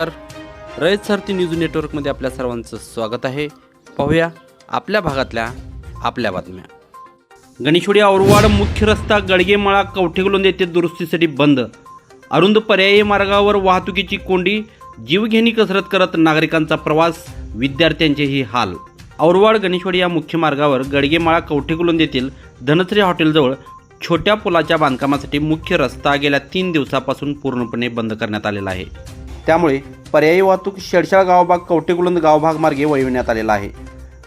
तर रयत सारथी न्यूज नेटवर्कमध्ये आपल्या सर्वांचं स्वागत आहे. पाहूया आपल्या भागातल्या आपल्या बातम्या. गणेशवाडी औरवाड मुख्य रस्ता गडगेमाळा कवठेगुलंद येथे दुरुस्तीसाठी बंद. अरुंद पर्यायी मार्गावर वाहतुकीची कोंडी जीवघेणी कसरत करत नागरिकांचा प्रवास विद्यार्थ्यांचेही हाल. औरवाड गणेशवाडी या मुख्य मार्गावर गडगेमाळा कवठेगुलोंद येथील धनश्री हॉटेलजवळ छोट्या पुलाच्या बांधकामासाठी मुख्य रस्ता गेल्या तीन दिवसापासून पूर्णपणे बंद करण्यात आलेला आहे. त्यामुळे पर्यायी वाहतूक शेडशाळ गावभाग कवटेकुलंद गावभाग मार्गे वळविण्यात आलेला आहे.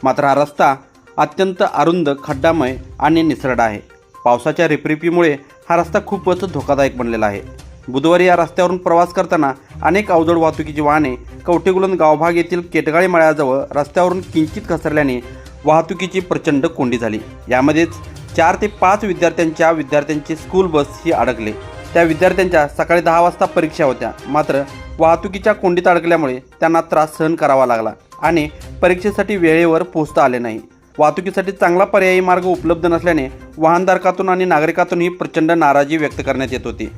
मात्र हा रस्ता अत्यंत अरुंद खड्डामय आणि निसरडा आहे. पावसाच्या रिपरिपीमुळे हा रस्ता खूपच धोकादायक बनलेला आहे. बुधवारी या रस्त्यावरून प्रवास करताना अनेक अवजड वाहतुकीची वाहने कवटेकुलंद गावभाग येथील केटगाळी मळ्याजवळ रस्त्यावरून किंचित घसरल्याने वाहतुकीची प्रचंड कोंडी झाली. यामध्येच चार ते पाच विद्यार्थ्यांच्या विद्यार्थ्यांची स्कूल बस ही अडकले. त्या विद्यार्थ्यांच्या सकाळी दहा वाजता परीक्षा होत्या. मात्र वाहतुकीच्या कोंडीत अडकल्यामुळे त्यांना त्रास सहन करावा लागला आणि परीक्षेसाठी वेळेवर पोहोचता आले नाही. वाहतुकीसाठी चांगला पर्यायी मार्ग उपलब्ध नसल्याने वाहनधारकातून आणि नागरिकातूनही प्रचंड नाराजी व्यक्त करण्यात येत होती.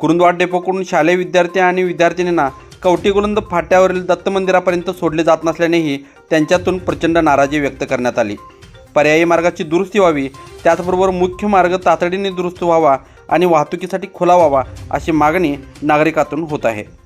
कुरुंदवाड डेपोकडून शालेय विद्यार्थी आणि विद्यार्थिनींना कवटीगुलंद फाट्यावरील दत्त मंदिरापर्यंत सोडले जात नसल्यानेही त्यांच्यातून प्रचंड नाराजी व्यक्त करण्यात आली. पर्यायी मार्गाची दुरुस्ती व्हावी त्याचबरोबर मुख्य मार्ग तातडीने दुरुस्त व्हावा आणि वाहतुकीसाठी खुला व्हावा अशी मागणी नागरिकातून होत आहे.